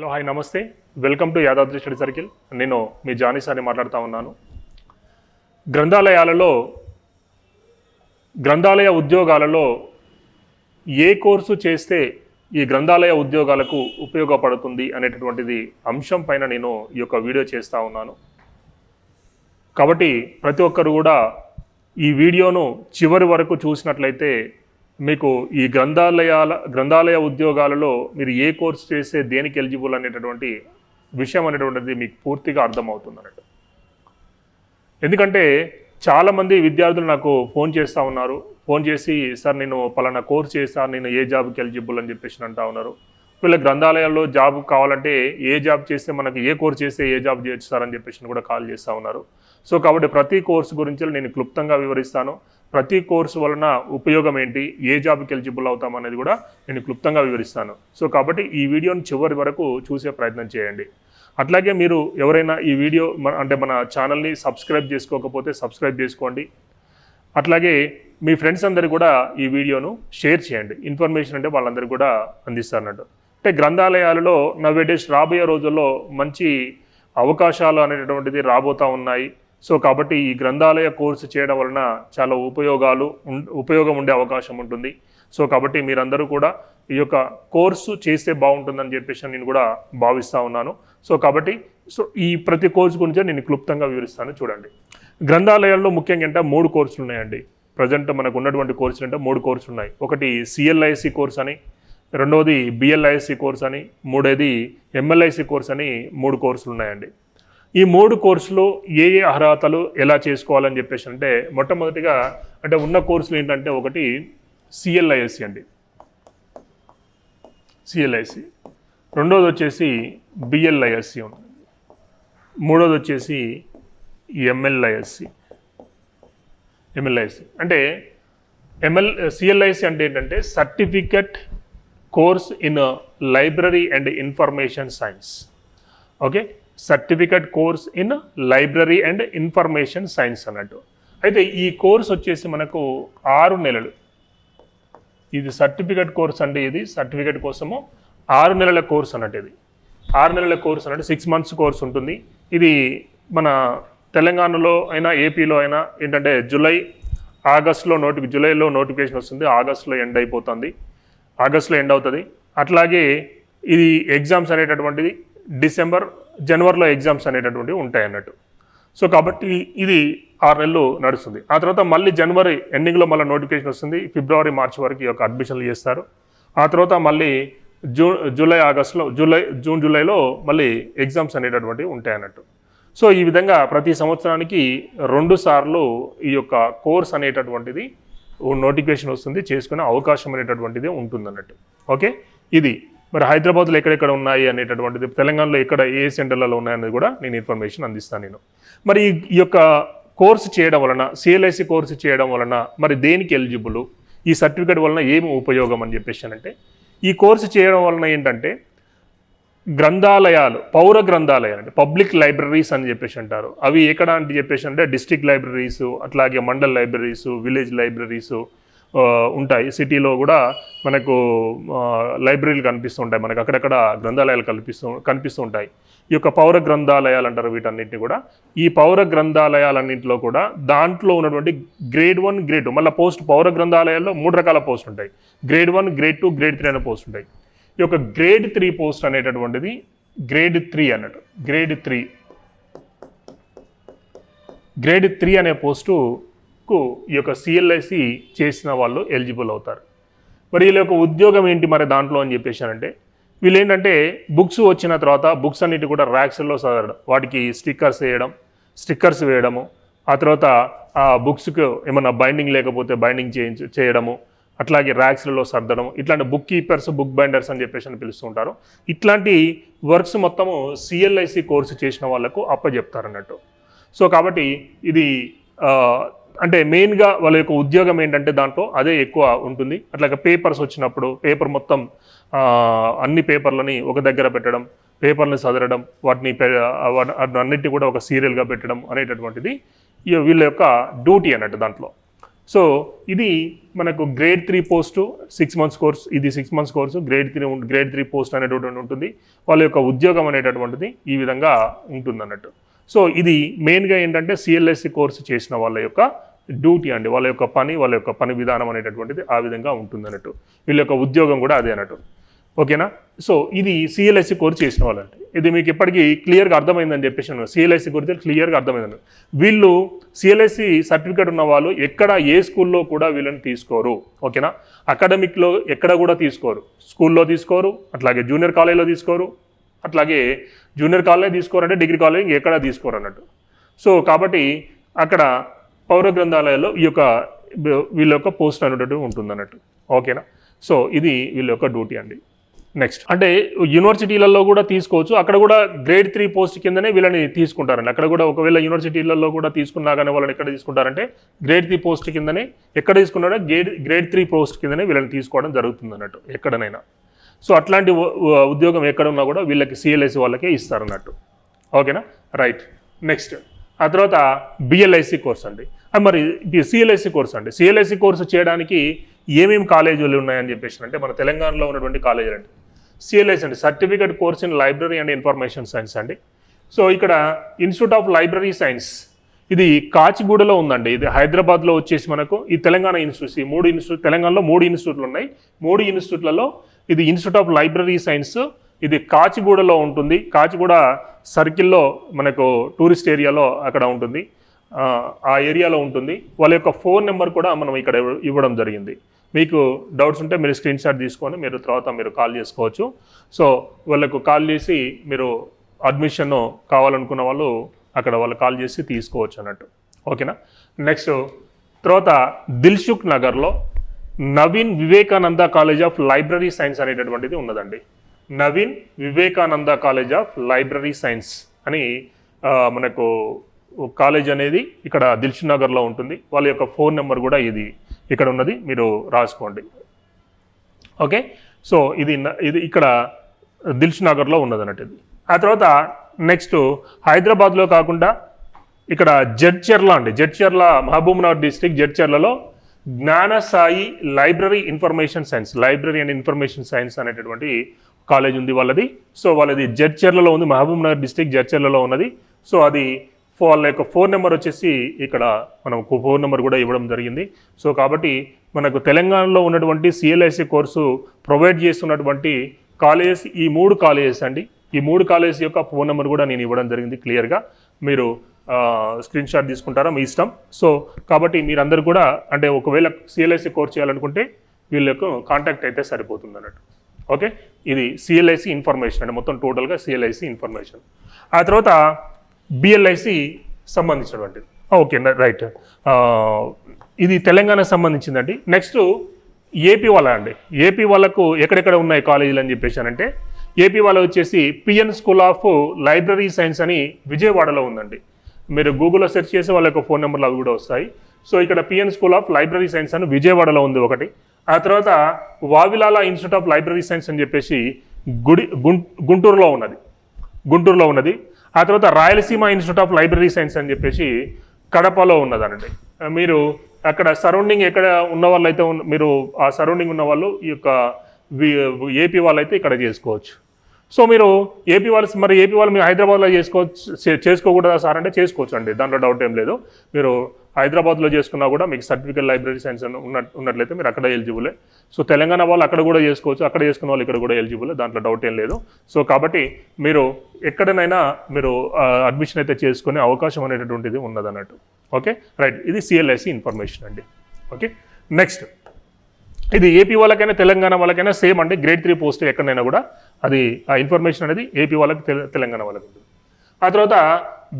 Hello hi నమస్తే. Welcome to Yadadri study circle. నేను మీ జానీ సార్ని మాట్లాడుతూ ఉన్నాను. గ్రంథాలయాలలో గ్రంథాలయ ఉద్యోగాలలో ఏ కోర్సు చేస్తే ఈ గ్రంథాలయ ఉద్యోగాలకు ఉపయోగపడుతుంది అనేటటువంటిది అంశం పైన నేను ఈ యొక్క వీడియో చేస్తూ ఉన్నాను. కాబట్టి ప్రతి ఒక్కరు కూడా ఈ వీడియోను చివరి వరకు చూసినట్లయితే మీకు ఈ గ్రంథాలయాల గ్రంథాలయ ఉద్యోగాలలో మీరు ఏ కోర్సు చేస్తే దేనికి ఎలిజిబుల్ అనేటటువంటి విషయం అనేటువంటిది మీకు పూర్తిగా అర్థమవుతుంది అన్నట్టు ఎందుకంటే చాలామంది విద్యార్థులు నాకు ఫోన్ చేస్తూ ఉన్నారు. ఫోన్ చేసి సార్ నేను పలానా కోర్స్ చేస్తాను నేను ఏ జాబ్కి ఎలిజిబుల్ అని చెప్పేసి అంటా ఉన్నారు. వీళ్ళ గ్రంథాలయాల్లో జాబ్ కావాలంటే ఏ జాబ్ చేస్తే మనకి ఏ కోర్స్ చేస్తే ఏ జాబ్ చేయొచ్చు సార్ అని చెప్పేసి కూడా కాల్ చేస్తూ ఉన్నారు. సో కాబట్టి ప్రతి కోర్సు గురించి నేను క్లుప్తంగా వివరిస్తాను. ప్రతి కోర్సు వలన ఉపయోగం ఏంటి? ఏ జాబ్కి ఎలిజిబుల్ అవుతాం అనేది కూడా నేను క్లుప్తంగా వివరిస్తాను. సో కాబట్టి ఈ వీడియోని చివరి వరకు చూసే ప్రయత్నం చేయండి. అట్లాగే మీరు ఎవరైనా ఈ వీడియో అంటే మన ఛానల్ని సబ్స్క్రైబ్ చేసుకోకపోతే సబ్స్క్రైబ్ చేసుకోండి. అట్లాగే మీ ఫ్రెండ్స్ అందరు కూడా ఈ వీడియోను షేర్ చేయండి. ఇన్ఫర్మేషన్ అంటే వాళ్ళందరికీ కూడా అందిస్తారన్నట్టు. అంటే గ్రంథాలయాలలో నవేడేస్ రాబోయే రోజుల్లో మంచి అవకాశాలు అనేటటువంటిది రాబోతూ ఉన్నాయి. సో కాబట్టి ఈ గ్రంథాలయ కోర్సు చేయడం వలన చాలా ఉపయోగాలు ఉం- ఉపయోగం ఉండే అవకాశం ఉంటుంది. సో కాబట్టి మీరందరూ కూడా ఈ యొక్క కోర్సు చేస్తే బాగుంటుందని చెప్పేసి నేను కూడా భావిస్తూ ఉన్నాను. సో కాబట్టి సో ఈ ప్రతి కోర్సు గురించి నేను క్లుప్తంగా వివరిస్తాను. చూడండి. గ్రంథాలయాల్లో ముఖ్యంగా అంటే మూడు కోర్సులు ఉన్నాయండి. ప్రజెంట్ మనకు ఉన్నటువంటి కోర్సులు అంటే మూడు కోర్సులు ఉన్నాయి. ఒకటి సిఎల్ఐసి కోర్స్ అని రెండవది బిఎల్ఐసి కోర్స్ అని మూడోది ఎంఎల్ఐసి కోర్స్ అని మూడు కోర్సులు ఉన్నాయండి. ఈ మూడు కోర్సులు ఏ ఏ అర్హతలు ఎలా చేసుకోవాలని చెప్పేసి అంటే మొట్టమొదటిగా అంటే ఉన్న కోర్సులు ఏంటంటే ఒకటి సిఎల్ఐఎస్సి అండి. సిఎల్ఐసి రెండోది వచ్చేసి బిఎల్ఐఎస్సి ఉంటుంది మూడోది వచ్చేసి ఎంఎల్ఐఎస్సి ఎంఎల్ఐసి అంటే ఎంఎల్ సిఎల్ఐసి అంటే ఏంటంటే certificate course in library and information science okay certificate course in library and information science అన్నట్టు. అయితే ఈ కోర్స్ వచ్చేసి మనకు ఆరు నెలలు. ఇది సర్టిఫికెట్ కోర్స్ అంటే ఇది సర్టిఫికెట్ కోసము ఆరు నెలల కోర్స్ అన్నట్టు ఇది. ఆరు నెలల కోర్స్ అన్నట్టు సిక్స్ మంత్స్ కోర్స్ ఉంటుంది. ఇది మన తెలంగాణలో అయినా ఏపీలో అయినా ఏంటంటే జూలై ఆగస్టులో నోటి జూలైలో నోటిఫికేషన్ వస్తుంది ఆగస్టులో ఎండ్ అయిపోతుంది ఆగస్టులో ఎండ్ అవుతుంది. అట్లాగే ఇది ఎగ్జామ్స్ అనేటటువంటిది డిసెంబర్ జనవరిలో ఎగ్జామ్స్ అనేటటువంటివి ఉంటాయి అన్నట్టు సో కాబట్టి ఇది ఆరు నెలలు నడుస్తుంది. ఆ తర్వాత మళ్ళీ జనవరి ఎండింగ్లో మళ్ళీ నోటిఫికేషన్ వస్తుంది. ఫిబ్రవరి మార్చి వరకు ఈ యొక్క అడ్మిషన్లు చేస్తారు. ఆ తర్వాత మళ్ళీ జూన్ జూలై ఆగస్టులో జూలై జూన్ జూలైలో మళ్ళీ ఎగ్జామ్స్ అనేటటువంటివి ఉంటాయి అన్నట్టు సో ఈ విధంగా ప్రతి సంవత్సరానికి రెండు సార్లు ఈ యొక్క కోర్స్ అనేటటువంటిది నోటిఫికేషన్ వస్తుంది. చేసుకునే అవకాశం అనేటటువంటిది ఉంటుంది అన్నట్టు ఓకే? ఇది. మరి హైదరాబాద్లో ఎక్కడెక్కడ ఉన్నాయి అనేటటువంటిది తెలంగాణలో ఎక్కడ ఏ సెంటర్లలో ఉన్నాయనేది కూడా నేను ఇన్ఫర్మేషన్ అందిస్తాను నేను. మరి ఈ- యొక్క కోర్సు చేయడం వలన సిఎల్ఐసి కోర్సు చేయడం వలన మరి దేనికి ఎలిజిబుల్ ఈ సర్టిఫికేట్ వలన ఏమి ఉపయోగం అని చెప్పేసి అంటే ఈ కోర్సు చేయడం వలన ఏంటంటే గ్రంథాలయాలు పౌర గ్రంథాలయాలు అంటే పబ్లిక్ లైబ్రరీస్ అని చెప్పేసి అంటారు. అవి ఎక్కడ అంటే చెప్పేసి అంటే డిస్ట్రిక్ట్ లైబ్రరీస్ అట్లాగే మండల్ లైబ్రరీస్ విలేజ్ లైబ్రరీస్ ఉంటాయి. సిటీలో కూడా మనకు లైబ్రరీలు కనిపిస్తూ ఉంటాయి మనకు. అక్కడక్కడ గ్రంథాలయాలు కనిపిస్తూ కనిపిస్తూ ఉంటాయి ఈ యొక్క పౌర గ్రంథాలయాలు అంటారు వీటన్నిటిని కూడా. ఈ పౌర గ్రంథాలయాలన్నింటిలో కూడా దాంట్లో ఉన్నటువంటి గ్రేడ్ వన్ గ్రేడ్ టూ మళ్ళీ పోస్ట్ పౌర గ్రంథాలయాల్లో మూడు రకాల పోస్ట్ ఉంటాయి. Grade one grade two grade three అనే పోస్ట్ ఉంటాయి. ఈ యొక్క గ్రేడ్ త్రీ పోస్ట్ అనేటటువంటిది గ్రేడ్ త్రీ అన్నట్టు. Grade three. గ్రేడ్ త్రీ అనే పోస్టు కు ఈ యొక్క సిఎల్ఐసి చేసిన వాళ్ళు ఎలిజిబుల్ అవుతారు. మరి వీళ్ళ యొక్క ఉద్యోగం ఏంటి మరి దాంట్లో అని చెప్పేసి అంటే వీళ్ళు ఏంటంటే బుక్స్ వచ్చిన తర్వాత బుక్స్ అన్నిటి కూడా ర్యాక్స్లో చదవడం వాటికి స్టిక్కర్స్ వేయడం స్టిక్కర్స్ వేయడము ఆ తర్వాత ఆ బుక్స్కి ఏమన్నా బైండింగ్ లేకపోతే బైండింగ్ చేయించ చేయడము అట్లాగే ర్యాక్స్లలో సర్దడం ఇట్లాంటి బుక్ కీపర్స్ బుక్ బైండర్స్ అని చెప్పేసి అని పిలుస్తుంటారు ఇట్లాంటి వర్క్స్ మొత్తము సిఎల్ఐసి కోర్సు చేసిన వాళ్ళకు అప్పచెప్తారన్నట్టు సో కాబట్టి ఇది అంటే మెయిన్గా వాళ్ళ యొక్క ఉద్యోగం ఏంటంటే దాంట్లో అదే ఎక్కువ ఉంటుంది. అట్లాగే పేపర్స్ వచ్చినప్పుడు పేపర్ మొత్తం అన్ని పేపర్లని ఒక దగ్గర పెట్టడం పేపర్ని చదవడం వాటిని పె- అన్నిటి కూడా ఒక సీరియల్గా పెట్టడం అనేటటువంటిది వీళ్ళ యొక్క డ్యూటీ అన్నట్టు దాంట్లో. సో ఇది మనకు grade three post six months course ఇది six months course grade three grade three post అనేటటువంటి ఉంటుంది వాళ్ళ యొక్క ఉద్యోగం అనేటటువంటిది ఈ విధంగా ఉంటుంది అన్నట్టు సో ఇది మెయిన్గా ఏంటంటే సిఎల్ఎస్సి కోర్సు చేసిన వాళ్ళ యొక్క డ్యూటీ అండి. వాళ్ళ యొక్క పని వాళ్ళ యొక్క పని విధానం అనేటటువంటిది ఆ విధంగా ఉంటుంది అన్నట్టు. వీళ్ళ యొక్క ఉద్యోగం కూడా అదే అన్నట్టు. ఓకేనా? సో ఇది సిఎల్ఎస్సి కోర్స్ చేసిన వాళ్ళంటే ఇది మీకు ఇప్పటికీ క్లియర్గా అర్థమైందని చెప్పేసి సిఎల్ఎస్సి గురించి క్లియర్గా అర్థమైందండి వీళ్ళు సిఎల్ఎస్సి సర్టిఫికేట్ ఉన్న వాళ్ళు ఎక్కడ ఏ స్కూల్లో కూడా వీళ్ళని తీసుకోరు. ఓకేనా? అకాడమిక్లో ఎక్కడ కూడా తీసుకోరు. స్కూల్లో తీసుకోరు అట్లాగే జూనియర్ కాలేజీలో తీసుకోరు అట్లాగే జూనియర్ కాలేజ్ తీసుకోరంటే డిగ్రీ కాలేజ్ ఎక్కడ తీసుకోరు అన్నట్టు సో కాబట్టి అక్కడ పౌర గ్రంథాలయాల్లో ఈ యొక్క వీళ్ళ యొక్క పోస్ట్ అనేటట్టు ఉంటుంది అన్నట్టు ఓకేనా? సో ఇది వీళ్ళ యొక్క డ్యూటీ అండి. నెక్స్ట్. అంటే యూనివర్సిటీలలో కూడా తీసుకోవచ్చు. అక్కడ కూడా గ్రేడ్ త్రీ పోస్ట్ కిందనే వీళ్ళని తీసుకుంటారండి. అక్కడ కూడా ఒకవేళ యూనివర్సిటీలలో కూడా తీసుకున్నా కానీ వాళ్ళని ఎక్కడ తీసుకుంటారంటే గ్రేడ్ త్రీ పోస్ట్ కిందనే ఎక్కడ తీసుకున్నారో గ్రేడ్ గ్రేడ్ త్రీ పోస్ట్ కిందనే వీళ్ళని తీసుకోవడం జరుగుతుంది అన్నట్టు ఎక్కడనైనా. సో అట్లాంటి ఉ- ఉద్యోగం ఎక్కడ ఉన్నా కూడా వీళ్ళకి సిఎల్ఐసి వాళ్ళకే ఇస్తారన్నట్టు. ఓకేనా? రైట్. నెక్స్ట్. ఆ తర్వాత బిఎల్ఐసి కోర్స్ అండి. మరి సిఎల్ఐసి కోర్స్ అండి. సిఎల్ఐసి కోర్సు చేయడానికి ఏమేమి కాలేజీలు ఉన్నాయని చెప్పేసి అంటే మన తెలంగాణలో ఉన్నటువంటి కాలేజీలు అండి. సిఎల్ఐసి అండి. Certificate course in library and information science అండి. సో ఇక్కడ ఇన్స్టిట్యూట్ ఆఫ్ లైబ్రరీ సైన్స్ ఇది కాచిగూడలో ఉందండి. ఇది హైదరాబాద్లో వచ్చేసి మనకు ఈ తెలంగాణ ఇన్స్టిట్యూట్స్ ఈ మూడు ఇన్స్టిట్యూట్ తెలంగాణలో మూడు ఇన్స్టిట్యూట్లు ఉన్నాయి. మూడు ఇన్స్టిట్యూట్లలో ఇది ఇన్స్టిట్యూట్ ఆఫ్ లైబ్రరీ సైన్స్ ఇది కాచిగూడలో ఉంటుంది. కాచిగూడ సర్కిల్లో మనకు టూరిస్ట్ ఏరియాలో అక్కడ ఉంటుంది. ఆ, ఏరియాలో ఉంటుంది. వాళ్ళ యొక్క ఫోన్ నెంబర్ కూడా మనం ఇక్కడ ఇవ్వడం జరిగింది. మీకు డౌట్స్ ఉంటే మీరు స్క్రీన్ షాట్ తీసుకొని మీరు తర్వాత మీరు కాల్ చేసుకోవచ్చు. సో వాళ్ళకు కాల్ చేసి మీరు అడ్మిషన్ కావాలనుకున్న వాళ్ళు అక్కడ వాళ్ళు కాల్ చేసి తీసుకోవచ్చు అన్నట్టు. ఓకేనా? నెక్స్ట్ తర్వాత దిల్సుఖ్ నగర్లో Naveen Vivekananda college of library science అనేటటువంటిది ఉన్నదండి. Naveen Vivekananda college of library science అని మనకు కాలేజ్ అనేది ఇక్కడ దిల్సుఖ్ నగర్లో ఉంటుంది. వాళ్ళ యొక్క ఫోన్ నెంబర్ కూడా ఇది ఇక్కడ ఉన్నది. మీరు రాసుకోండి. ఓకే? సో ఇది ఇది ఇక్కడ దిల్ష్ నగర్లో ఉన్నది అన్నట్టు ఇది. ఆ తర్వాత నెక్స్ట్ హైదరాబాద్లో కాకుండా ఇక్కడ జడ్చెర్ల అండి. Jadcherla Mahabubnagar district జడ్చర్లలో Gnanasai library information science. Library and information science అనేటటువంటి కాలేజ్ ఉంది వాళ్ళది. సో వాళ్ళది జడ్చర్లలో ఉంది మహబూబ్ నగర్ డిస్టిక్ జడ్చర్లలో ఉన్నది. సో అది వాళ్ళ యొక్క ఫోన్ నెంబర్ వచ్చేసి ఇక్కడ మనం ఫోన్ నెంబర్ కూడా ఇవ్వడం జరిగింది. సో కాబట్టి మనకు తెలంగాణలో ఉన్నటువంటి సిఎల్ఐసి కోర్సు ప్రొవైడ్ చేస్తున్నటువంటి కాలేజెస్ ఈ మూడు కాలేజెస్ అండి. ఈ మూడు కాలేజెస్ యొక్క ఫోన్ నెంబర్ కూడా నేను ఇవ్వడం జరిగింది క్లియర్గా. మీరు స్క్రీన్ షాట్ తీసుకుంటారా? మీ ఇష్టం. సో కాబట్టి మీరందరూ కూడా అంటే ఒకవేళ సిఎల్ఐసి కోర్స్ చేయాలనుకుంటే వీళ్ళకు కాంటాక్ట్ అయితే సరిపోతుంది అన్నట్టు ఓకే? ఇది సిఎల్ఐసి ఇన్ఫర్మేషన్ అంటే మొత్తం టోటల్గా సిఎల్ఐసి ఇన్ఫర్మేషన్ ఆ తర్వాత బిఎల్ఐసి సంబంధించినటువంటిది. Okay right. ఇది తెలంగాణకు సంబంధించిందండి. నెక్స్ట్ ఏపీ వాళ్ళ అండి. ఏపీ వాళ్ళకు ఎక్కడెక్కడ ఉన్నాయి కాలేజీలు అని చెప్పేసి అంటే ఏపీ వాళ్ళ వచ్చేసి PN school of library science అని విజయవాడలో ఉందండి. మీరు గూగుల్లో సెర్చ్ చేసి వాళ్ళ యొక్క ఫోన్ నెంబర్లు అవి కూడా వస్తాయి. సో ఇక్కడ PN school of library science అని విజయవాడలో ఉంది ఒకటి. ఆ తర్వాత Vavilala institute of library science అని చెప్పేసి గుడి గుంటూరులో ఉన్నది. గుంటూరులో ఉన్నది. ఆ తర్వాత Rayalaseema institute of library science అని చెప్పేసి కడపలో ఉన్నదనండి మీరు అక్కడ సరౌండింగ్ ఎక్కడ ఉన్న వాళ్ళు అయితే మీరు ఆ సరౌండింగ్ ఉన్న వాళ్ళు ఈ యొక్క ఏపీ వాళ్ళు అయితే ఇక్కడ చేసుకోవచ్చు. సో మీరు ఏపీ వాళ్ళు మరి ఏపీ వాళ్ళు మీరు హైదరాబాద్లో చేసుకోవచ్చు చేసుకోకూడదా సార్ అంటే చేసుకోవచ్చు అండి దాంట్లో డౌట్ ఏం లేదు. మీరు హైదరాబాద్లో చేసుకున్నా కూడా మీకు సర్టిఫికేట్ లైబ్రరీ సైన్స్ అని ఉన్న ఉన్నట్లయితే మీరు అక్కడ ఎలిజిబులే. సో తెలంగాణ వాళ్ళు అక్కడ కూడా చేసుకోవచ్చు అక్కడ చేసుకున్న వాళ్ళు ఇక్కడ కూడా ఎలిజిబులే. దాంట్లో డౌట్ ఏం లేదు. సో కాబట్టి మీరు ఎక్కడనైనా మీరు అడ్మిషన్ అయితే చేసుకునే అవకాశం అనేటటువంటిది ఉన్నదన్నట్టు. ఓకే? రైట్. ఇది సిఎల్ఐసి ఇన్ఫర్మేషన్ అండి. ఓకే? నెక్స్ట్ ఇది ఏపీ వాళ్ళకైనా తెలంగాణ వాళ్ళకైనా సేమ్ అండి. గ్రేడ్ త్రీ పోస్ట్ ఎక్కడైనా కూడా అది ఆ ఇన్ఫర్మేషన్ అనేది ఏపీ వాళ్ళకి తెలంగాణ వాళ్ళకి ఉంటుంది. ఆ తర్వాత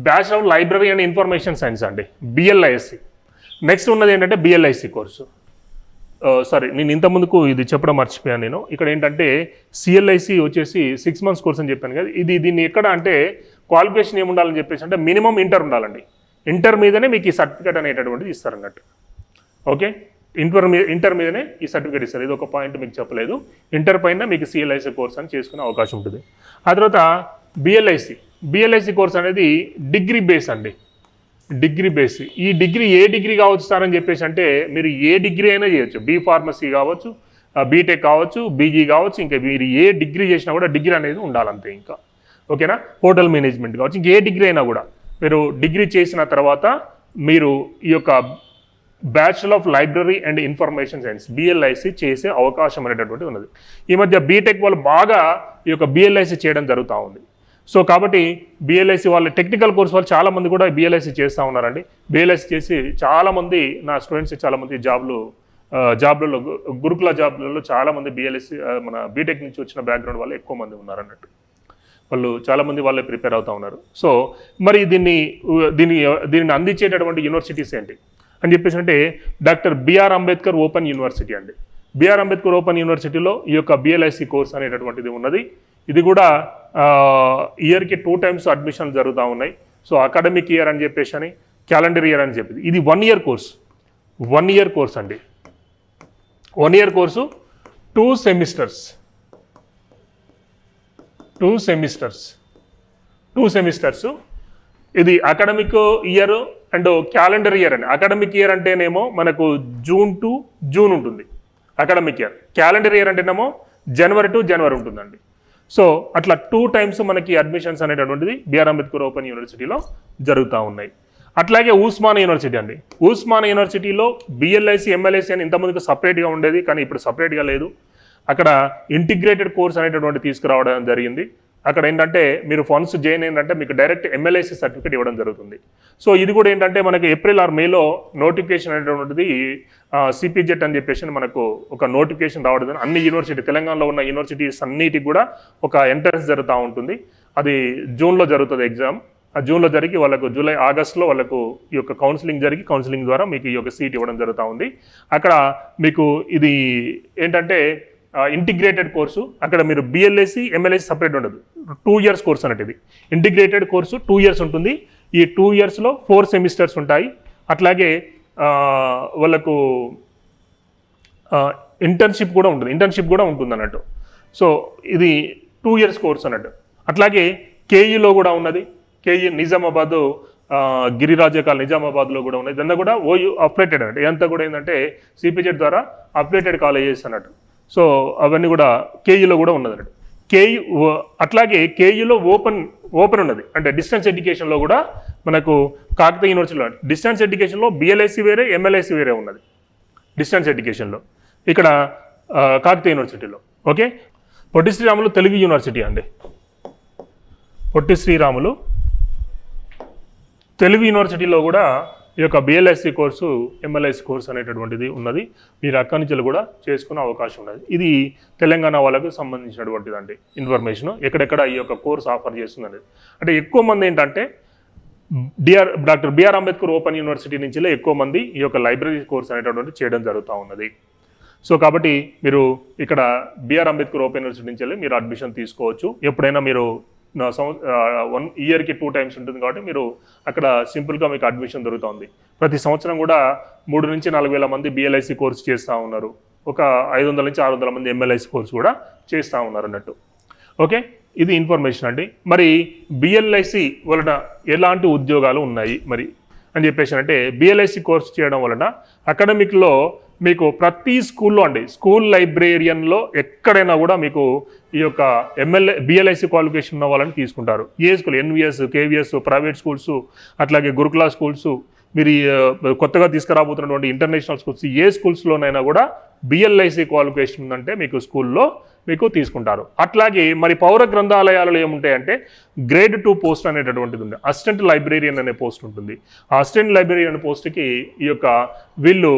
bachelor of library and. Information science అండి బిఎల్ఐఎస్సి నెక్స్ట్ ఉన్నది ఏంటంటే బిఎల్ఐసి కోర్సు సారీ నేను ఇంత ముందుకు ఇది చెప్పడం మర్చిపోయాను నేను. ఇక్కడ ఏంటంటే సిఎల్ఐసి వచ్చేసి సిక్స్ మంత్స్ కోర్స్ అని చెప్పాను కదా. ఇది దీన్ని ఎక్కడ అంటే క్వాలిఫికేషన్ ఏమి ఉండాలని చెప్పేసి అంటే మినిమం ఇంటర్ ఉండాలండి. ఇంటర్ మీదనే మీకు ఈ సర్టిఫికేట్ అనేటటువంటిది ఇస్తారన్నట్టు ఓకే ఇంటర్ మీద ఇంటర్ మీదనే ఈ సర్టిఫికేట్ ఇస్తారు. ఇది ఒక పాయింట్ మీకు చెప్పలేదు. ఇంటర్ పైన మీకు సిఎల్ఐసి కోర్స్ అని చేసుకునే అవకాశం ఉంటుంది. ఆ తర్వాత బిఎల్ఐసి బిఎల్ఐసి కోర్స్ అనేది డిగ్రీ బేస్ అండి. Degree base. ఈ డిగ్రీ ఏ డిగ్రీ కావచ్చు సార్ అని చెప్పేసి అంటే మీరు ఏ డిగ్రీ అయినా చేయొచ్చు. బీ ఫార్మసీ కావచ్చు బీటెక్ కావచ్చు బీజీ కావచ్చు ఇంకా మీరు ఏ డిగ్రీ చేసినా కూడా డిగ్రీ అనేది ఉండాలంతే ఇంకా. ఓకేనా? హోటల్ మేనేజ్మెంట్ కావచ్చు. ఇంకా ఏ డిగ్రీ అయినా కూడా మీరు డిగ్రీ చేసిన తర్వాత మీరు ఈ యొక్క bachelor of library and information science BLIC చేసే అవకాశం అనేటటువంటి ఉన్నది. ఈ మధ్య బీటెక్ వాళ్ళు బాగా ఈ యొక్క బిఎల్ఐసి చేయడం జరుగుతూ ఉంది. సో కాబట్టి బిఎల్ఐసి వాళ్ళు టెక్నికల్ కోర్స్ వాళ్ళు చాలా మంది కూడా బిఎల్ఐసి చేస్తూ ఉన్నారండి. బిఎల్ఐసి చేసి చాలామంది నా స్టూడెంట్స్ చాలామంది జాబ్లు జాబ్లలో గురుకుల జాబ్లలో చాలామంది బిఎల్ఎస్సి మన బీటెక్ నుంచి వచ్చిన బ్యాక్గ్రౌండ్ వాళ్ళు ఎక్కువ మంది ఉన్నారు అన్నట్టు. వాళ్ళు చాలామంది వాళ్ళే ప్రిపేర్ అవుతూ ఉన్నారు. సో మరి దీన్ని దీన్ని దీనిని అందించేటటువంటి యూనివర్సిటీస్ ఏంటి? అని చెప్పేసి అంటే doctor BR Ambedkar open university అండి. బిఆర్ అంబేద్కర్ ఓపెన్ యూనివర్సిటీలో ఈ యొక్క బిఎల్ఐసి కోర్స్ అనేటటువంటిది ఉన్నది. ఇది కూడా ఇయర్కి టూ టైమ్స్ అడ్మిషన్ జరుగుతూ ఉన్నాయి. సో అకాడమిక్ ఇయర్ అని చెప్పేసి అని క్యాలెండర్ ఇయర్ అని చెప్పింది ఇది one year course one year course అండి. One year course two semesters two semesters two semesters ఇది academic year and calendar year అండి అకాడమిక్ ఇయర్ అంటేనేమో మనకు జూన్ టు జూన్ ఉంటుంది. అకాడమిక్ ఇయర్ క్యాలెండర్ ఇయర్ అంటేనేమో జనవరి టు జనవరి ఉంటుందండి. సో అట్లా టూ టైమ్స్ మనకి అడ్మిషన్స్ అనేటటువంటిది బిఆర్ అంబేద్కర్ ఓపెన్ యూనివర్సిటీలో జరుగుతూ ఉన్నాయి. అట్లాగే ఉస్మాన్ యూనివర్సిటీ అండి. ఉస్మాన్ యూనివర్సిటీలో బిఎల్ఐసి ఎంఎల్ఐసి అని ఇంతమందికి సపరేట్గా ఉండేది కానీ ఇప్పుడు సపరేట్గా లేదు. అక్కడ ఇంటిగ్రేటెడ్ కోర్స్ అనేటటువంటి తీసుకురావడం జరిగింది. అక్కడ ఏంటంటే మీరు ఫండ్స్ జాయిన్ ఏంటంటే మీకు డైరెక్ట్ ఎమ్మెల్యేసీ సర్టిఫికేట్ ఇవ్వడం జరుగుతుంది. సో ఇది కూడా ఏంటంటే మనకి ఏప్రిల్ ఆర్ మేలో నోటిఫికేషన్ అనేటువంటిది సిపిజెట్ అని చెప్పేసి మనకు ఒక నోటిఫికేషన్ రావడం. అన్ని యూనివర్సిటీ తెలంగాణలో ఉన్న యూనివర్సిటీస్ అన్నిటికి కూడా ఒక ఎంట్రన్స్ జరుగుతూ ఉంటుంది. అది జూన్లో జరుగుతుంది ఎగ్జామ్. ఆ జూన్లో జరిగి వాళ్ళకు జూలై ఆగస్ట్లో వాళ్ళకు ఈ యొక్క కౌన్సిలింగ్ జరిగి కౌన్సిలింగ్ ద్వారా మీకు ఈ యొక్క సీట్ ఇవ్వడం జరుగుతూ ఉంది. అక్కడ మీకు ఇది ఏంటంటే ఇంటిగ్రేటెడ్ కోర్సు అక్కడ మీరు బిఎల్ఎస్సి ఎంఎల్ఎస్సి సపరేట్ ఉండదు. టూ ఇయర్స్ కోర్స్ అన్నట్టు ఇది. ఇంటిగ్రేటెడ్ కోర్సు టూ ఇయర్స్ ఉంటుంది. ఈ టూ ఇయర్స్లో ఫోర్ సెమిస్టర్స్ ఉంటాయి. అట్లాగే వాళ్ళకు ఇంటర్న్షిప్ కూడా ఉంటుంది. ఇంటర్న్షిప్ కూడా ఉంటుంది అన్నట్టు. సో ఇది టూ ఇయర్స్ కోర్స్ అన్నట్టు. అట్లాగే కేఈలో కూడా ఉన్నది. కేఈ నిజామాబాద్ గిరిరాజకాల నిజామాబాద్లో కూడా ఉన్నది. ఇదంతా కూడా ఓయూ అప్డేటెడ్ అన్నట్టు. ఇదంతా కూడా ఏంటంటే సిపిజెడ్ ద్వారా అప్డేటెడ్ కాలేజెస్ అన్నట్టు. సో అవన్నీ కూడా కేయూలో కూడా ఉన్నది అన్నట్టు. కేఈ అట్లాగే కేయూలో ఓపెన్ ఓపెన్ ఉన్నది. అంటే డిస్టెన్స్ ఎడ్యుకేషన్లో కూడా మనకు కాకతీయ యూనివర్సిటీలో డిస్టెన్స్ ఎడ్యుకేషన్లో బిఎల్ఐసి వేరే ఎంఎల్ఐసి వేరే ఉన్నది. డిస్టెన్స్ ఎడ్యుకేషన్లో. ఇక్కడ కాకతీయ యూనివర్సిటీలో. ఓకే? పొట్టి శ్రీరాములు తెలుగు యూనివర్సిటీ అండి. పొట్టి శ్రీరాములు తెలుగు యూనివర్సిటీలో కూడా ఈ యొక్క బిఎల్ఎస్సి కోర్సు ఎంఎల్ఎస్సి కోర్సు అనేటటువంటిది ఉన్నది. మీరు అక్కడి నుంచి కూడా చేసుకునే అవకాశం ఉన్నది. ఇది తెలంగాణ వాళ్ళకు సంబంధించినటువంటిది ఇన్ఫర్మేషన్ ఎక్కడెక్కడ ఈ యొక్క కోర్స్ ఆఫర్ చేస్తుందండి అంటే ఎక్కువ మంది ఏంటంటే DR doctor BR Ambedkar open university నుంచి ఎక్కువ మంది ఈ యొక్క లైబ్రరీ కోర్స్ అనేటటువంటి చేయడం జరుగుతూ ఉన్నది. సో కాబట్టి మీరు ఇక్కడ బిఆర్ అంబేద్కర్ ఓపెన్ యూనివర్సిటీ నుంచి మీరు అడ్మిషన్ తీసుకోవచ్చు. ఎప్పుడైనా మీరు వన్ ఇయర్కి టూ టైమ్స్ ఉంటుంది కాబట్టి మీరు అక్కడ సింపుల్గా మీకు అడ్మిషన్ దొరుకుతుంది. ప్రతి సంవత్సరం కూడా మూడు నుంచి నాలుగు వేల మంది బిఎల్ఐసి కోర్స్ చేస్తూ ఉన్నారు. ఒక ఐదు వందల నుంచి ఆరు వందల మంది ఎంఎల్ఐసి కోర్స్ కూడా చేస్తూ ఉన్నారు అన్నట్టు. ఓకే? ఇది ఇన్ఫర్మేషన్ అండి. మరి బిఎల్ఐసి వలన ఎలాంటి ఉద్యోగాలు ఉన్నాయి? మరి అని చెప్పేసి అంటే బిఎల్ఐసి కోర్స్ చేయడం వలన అకాడమిక్లో మీకు ప్రతి స్కూల్లో అండి స్కూల్ లైబ్రేరియన్లో ఎక్కడైనా కూడా మీకు ఈ యొక్క ఎమ్మెల్యే బిఎల్ఐసి క్వాలిఫికేషన్ ఉన్న వాళ్ళని తీసుకుంటారు. ఏ school? NVS KVS private schools అట్లాగే గురుకుల స్కూల్స్ మీరు కొత్తగా తీసుకురాబోతున్నటువంటి ఇంటర్నేషనల్ స్కూల్స్ ఏ స్కూల్స్లోనైనా కూడా బిఎల్ఐసి క్వాలిఫికేషన్ ఉందంటే మీకు స్కూల్లో మీకు తీసుకుంటారు. అట్లాగే మరి పౌర గ్రంథాలయాలలో ఏముంటాయంటే గ్రేడ్ టూ పోస్ట్ అనేటటువంటిది ఉంది. అసిస్టెంట్ లైబ్రేరియన్ అనే పోస్ట్ ఉంటుంది. ఆ అసిస్టెంట్ లైబ్రేరియన్ పోస్ట్కి ఈ యొక్క వీళ్ళు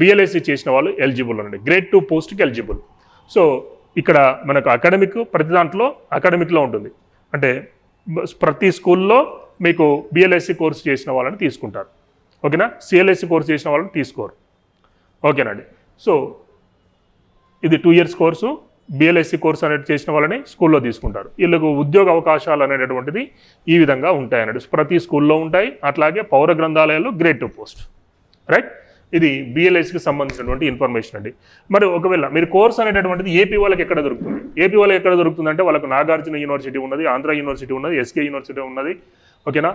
బిఎల్ఐసి చేసిన వాళ్ళు ఎలిజిబుల్ అండి గ్రేడ్ టూ పోస్ట్కి ఎలిజిబుల్ సో ఇక్కడ మనకు అకాడమిక్ ప్రతి దాంట్లో అకాడమిక్లో ఉంటుంది. అంటే ప్రతి స్కూల్లో మీకు బిఎల్ఎస్సి కోర్స్ చేసిన వాళ్ళని తీసుకుంటారు. ఓకేనా? సిఎల్ఎస్సి కోర్స్ చేసిన వాళ్ళు తీసుకోరు ఓకేనండి. సో ఇది two years course BLSc course అనేది చేసిన వాళ్ళని స్కూల్లో తీసుకుంటారు. వీళ్ళకు ఉద్యోగ అవకాశాలు అనేటటువంటిది ఈ విధంగా ఉంటాయి అన్నట్టు ప్రతి స్కూల్లో ఉంటాయి. అట్లాగే పౌర గ్రంథాలయాలు గ్రేడ్ టూ పోస్ట్ రైట్ ఇది బిఎల్ఎస్కి సంబంధించినటువంటి ఇన్ఫర్మేషన్ అండి. మరి ఒకవేళ మీరు కోర్స్ అనేటటువంటిది ఏపీ వాళ్ళకి ఎక్కడ దొరుకుతుంది? ఏపీ వాళ్ళకి ఎక్కడ దొరుకుతుంది అంటే వాళ్ళకు నాగార్జున యూనివర్సిటీ ఉన్నది ఆంధ్ర యూనివర్సిటీ ఉన్నది ఎస్కే యూనివర్సిటీ ఉన్నది. ఓకేనా?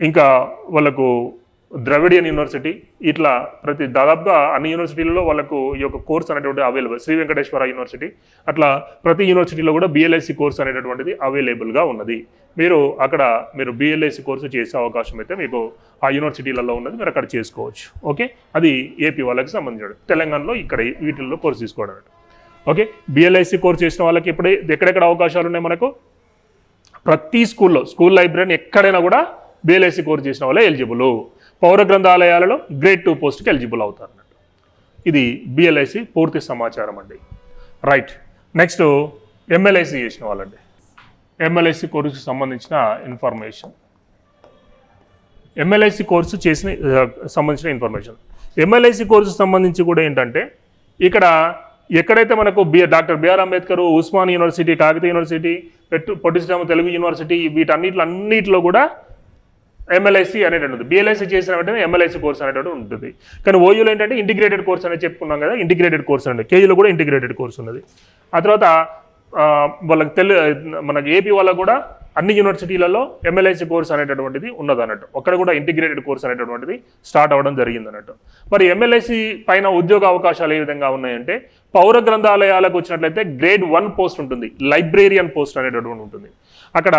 ఇంకా వాళ్ళకు ద్రవిడియన్ యూనివర్సిటీ ఇట్లా ప్రతి దాదాపుగా అన్ని యూనివర్సిటీలలో వాళ్ళకు ఈ యొక్క కోర్స్ అనేటువంటి అవైలబుల్ శ్రీ వెంకటేశ్వర యూనివర్సిటీ. అట్లా ప్రతి యూనివర్సిటీలో కూడా బిఎల్ఐసి కోర్స్ అనేటటువంటిది అవైలబుల్గా ఉన్నది. మీరు అక్కడ మీరు బిఎల్ఐసి కోర్సు చేసే అవకాశం అయితే మీకు ఆ యూనివర్సిటీలలో ఉన్నది మీరు అక్కడ చేసుకోవచ్చు. ఓకే? అది ఏపీ వాళ్ళకి సంబంధించిన తెలంగాణలో ఇక్కడ వీటిల్లో కోర్స్ తీసుకోవడం ఓకే? బిఎల్ఐసి కోర్స్ చేసిన వాళ్ళకి ఇప్పుడే ఎక్కడెక్కడ అవకాశాలు ఉన్నాయి మనకు? ప్రతి స్కూల్లో స్కూల్ లైబ్రరీని ఎక్కడైనా కూడా బిఎల్ఐసి కోర్స్ చేసిన వాళ్ళే ఎలిజిబుల్. పౌర గ్రంథాలయాలలో గ్రేడ్ టూ పోస్ట్కి ఎలిజిబుల్ అవుతారు అన్నట్టు. ఇది బిఎల్ఐసి పూర్తి సమాచారం అండి. రైట్ నెక్స్ట్ ఎంఎల్ఐసి చేసిన వాళ్ళండి. ఎంఎల్ఐసి కోర్సుకి సంబంధించిన ఇన్ఫర్మేషన్. ఎంఎల్ఐసి కోర్సు చేసిన సంబంధించిన ఇన్ఫర్మేషన్. ఎమ్మెల్ఐసి కోర్సు సంబంధించి కూడా ఏంటంటే ఇక్కడ ఎక్కడైతే మనకు B doctor BR Ambedkar Osman university Kakatiya university పెట్టు పొట్టిశ్రామ తెలుగు యూనివర్సిటీ వీటన్నిటిలో అన్నిటిలో కూడా ఎంఎల్ఐసి అనేటువంటి ఉంది. బిఎల్ఐసి చేసిన వెంటనే ఎంఎల్ఐసి కోర్స్ అనేటువంటి ఉంటుంది. కానీ ఓయూలో ఏంటంటే ఇంటిగ్రేటెడ్ కోర్స్ అనేది చెప్పుకున్నాం కదా ఇంటిగ్రేటెడ్ కోర్స్ అండి. కేజీలో కూడా ఇంటిగ్రేటెడ్ కోర్స్ ఉన్నది. ఆ తర్వాత వాళ్ళకి తెలు మనకి ఏపీ వాళ్ళకు కూడా అన్ని యూనివర్సిటీలలో ఎంఎల్ఐసి కోర్స్ అనేటటువంటిది ఉన్నది అన్నట్టు అక్కడ కూడా ఇంటిగ్రేటెడ్ కోర్స్ అనేటటువంటిది స్టార్ట్ అవ్వడం జరిగింది అన్నట్టు మరి ఎంఎల్ఐసి పైన ఉద్యోగ అవకాశాలు ఏ విధంగా ఉన్నాయంటే పౌర గ్రంథాలయాలకు వచ్చినట్లయితే గ్రేడ్ వన్ పోస్ట్ ఉంటుంది. లైబ్రేరియన్ పోస్ట్ అనేటటువంటి ఉంటుంది. అక్కడ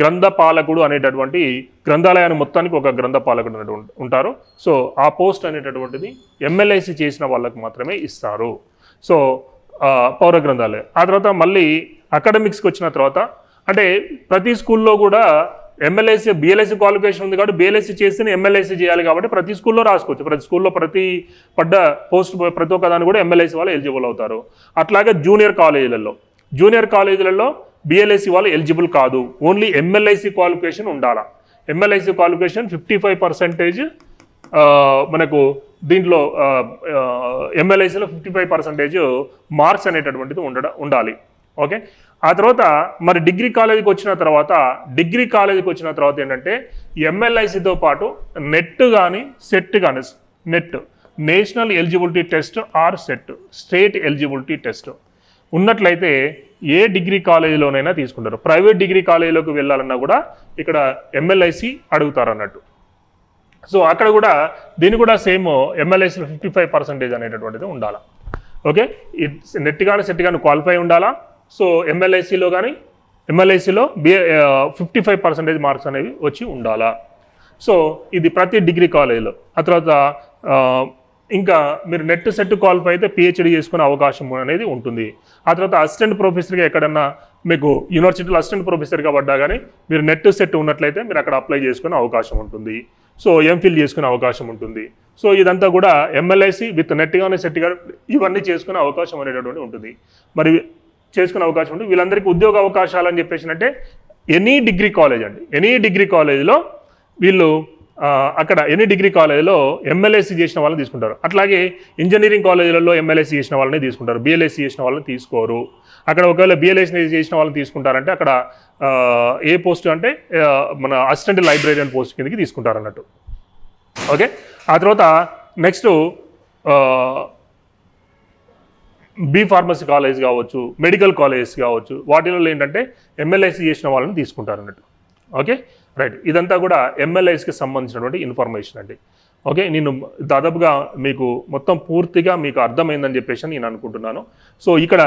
గ్రంథపాలకుడు అనేటటువంటి గ్రంథాలయాన్ని మొత్తానికి ఒక గ్రంథపాలకుడు అనేటువంటి ఉంటారు. సో ఆ పోస్ట్ అనేటటువంటిది ఎమ్మెల్యేసి చేసిన వాళ్ళకు మాత్రమే ఇస్తారు. సో పౌర గ్రంథాలయం. ఆ తర్వాత మళ్ళీ అకాడమిక్స్కి వచ్చిన తర్వాత అంటే ప్రతి స్కూల్లో కూడా ఎమ్మెల్యేసీ బిఎల్ఎస్సీ క్వాలిఫికేషన్ ఉంది కాబట్టి బిఎల్ఎస్సీ చేస్తేనే ఎమ్మెల్యేసీ చేయాలి కాబట్టి ప్రతి స్కూల్లో రాసుకోవచ్చు. ప్రతి స్కూల్లో ప్రతి పడ్డ పోస్ట్ ప్రతి ఒక్క దాన్ని కూడా ఎమ్మెల్యేసీ వాళ్ళు ఎలిజిబుల్ అవుతారు. అట్లాగే జూనియర్ కాలేజీలలో జూనియర్ కాలేజీలలో బిఎల్ఐసి వాళ్ళు ఎలిజిబుల్ కాదు. ఓన్లీ ఎంఎల్ఐసి క్వాలిఫికేషన్ ఉండాలా? MLIC qualification fifty five percentage మనకు దీంట్లో ఎంఎల్ఐసిలో ఫిఫ్టీ ఫైవ్ పర్సెంటేజ్ మార్క్స్ అనేటటువంటిది ఉండడం ఉండాలి. ఓకే? ఆ తర్వాత మరి డిగ్రీ కాలేజీకి వచ్చిన తర్వాత డిగ్రీ కాలేజీకి వచ్చిన తర్వాత ఏంటంటే ఎంఎల్ఐసితో పాటు నెట్ కానీ సెట్ కానీ net national eligibility test or set state eligibility test. ఉన్నట్లయితే ఏ డిగ్రీ కాలేజీలోనైనా తీసుకుంటారు. ప్రైవేట్ డిగ్రీ కాలేజీలోకి వెళ్ళాలన్నా కూడా ఇక్కడ ఎంఎల్ఐసి అడుగుతారు అన్నట్టు సో అక్కడ కూడా దీని కూడా సేమ్ ఎమ్మెల్యేస్లో ఫిఫ్టీ ఫైవ్ పర్సెంటేజ్ అనేటటువంటిది ఉండాలా. ఓకే? నెట్ కానీ సెట్ కానీ క్వాలిఫై ఉండాలా. సో ఎంఎల్ఐసిలో కానీ ఎంఎల్ఐసిలో BA fifty five percentage marks అనేవి వచ్చి ఉండాలా. సో ఇది ప్రతి డిగ్రీ కాలేజీలో. ఆ తర్వాత ఇంకా మీరు నెట్ సెట్ క్వాలిఫై అయితే పిహెచ్డి చేసుకునే అవకాశం అనేది ఉంటుంది. ఆ తర్వాత అసిస్టెంట్ ప్రొఫెసర్గా ఎక్కడన్నా మీకు యూనివర్సిటీలో అసిస్టెంట్ ప్రొఫెసర్గా పడ్డా కానీ మీరు నెట్ సెట్ ఉన్నట్లయితే మీరు అక్కడ అప్లై చేసుకునే అవకాశం ఉంటుంది. సో ఎంఫిల్ చేసుకునే అవకాశం ఉంటుంది. సో ఇదంతా కూడా ఎమ్మెల్యేసి విత్ నెట్గానే సెట్గా సెట్ కానీ ఇవన్నీ చేసుకునే అవకాశం అనేటటువంటి ఉంటుంది. మరి చేసుకునే అవకాశం ఉంటుంది. వీళ్ళందరికీ ఉద్యోగ అవకాశాలు అని చెప్పేసి అంటే ఎనీ డిగ్రీ కాలేజ్ అండి. ఎనీ డిగ్రీ కాలేజీలో వీళ్ళు అక్కడ ఎనీ డిగ్రీ కాలేజీలో ఎమ్మెల్యేసీ చేసిన వాళ్ళని తీసుకుంటారు. అట్లాగే ఇంజనీరింగ్ కాలేజీలలో ఎమ్మెల్యేసీ చేసిన వాళ్ళని తీసుకుంటారు. బిఎల్ఎస్సీ చేసిన వాళ్ళని తీసుకోరు. అక్కడ ఒకవేళ బిఎల్ఎస్సీ చేసిన వాళ్ళని తీసుకుంటారంటే అక్కడ ఏ పోస్ట్ అంటే మన అసిస్టెంట్ లైబ్రేరియన్ పోస్ట్ కిందకి తీసుకుంటారు అన్నట్టు. ఓకే? ఆ తర్వాత నెక్స్ట్ బి ఫార్మసీ కాలేజ్ కావచ్చు మెడికల్ కాలేజెస్ కావచ్చు వాటిలో ఏంటంటే ఎమ్మెల్యేసీ చేసిన వాళ్ళని తీసుకుంటారు అన్నట్టు. ఓకే? రైట్ ఇదంతా కూడా ఎమ్మెల్యేస్కి సంబంధించినటువంటి ఇన్ఫర్మేషన్ అండి. ఓకే నేను దాదాపుగా మీకు మొత్తం పూర్తిగా మీకు అర్థమైందని చెప్పేసి నేను అనుకుంటున్నాను. సో ఇక్కడ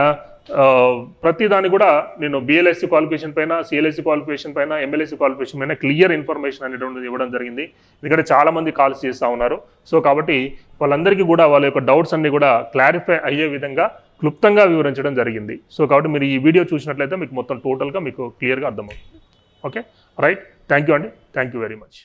ప్రతిదాని కూడా నేను బిఎల్ఎస్సి క్వాలిఫికేషన్ పైన సిఎల్ఎస్సి క్వాలిఫికేషన్ పైన ఎమ్మెల్యేసీ క్వాలిఫికేషన్ పైన క్లియర్ ఇన్ఫర్మేషన్ అనేటువంటిది ఇవ్వడం జరిగింది. ఎందుకంటే చాలామంది కాల్స్ చేస్తూ ఉన్నారు. సో కాబట్టి వాళ్ళందరికీ కూడా వాళ్ళ యొక్క డౌట్స్ అన్ని కూడా క్లారిఫై అయ్యే విధంగా క్లుప్తంగా వివరించడం జరిగింది. సో కాబట్టి మీరు ఈ వీడియో చూసినట్లయితే మీకు మొత్తం టోటల్గా మీకు క్లియర్గా అర్థమవుతుంది. ఓకే రైట్ థ్యాంక్ యూ అండి థ్యాంక్ యూ వెరీ మచ్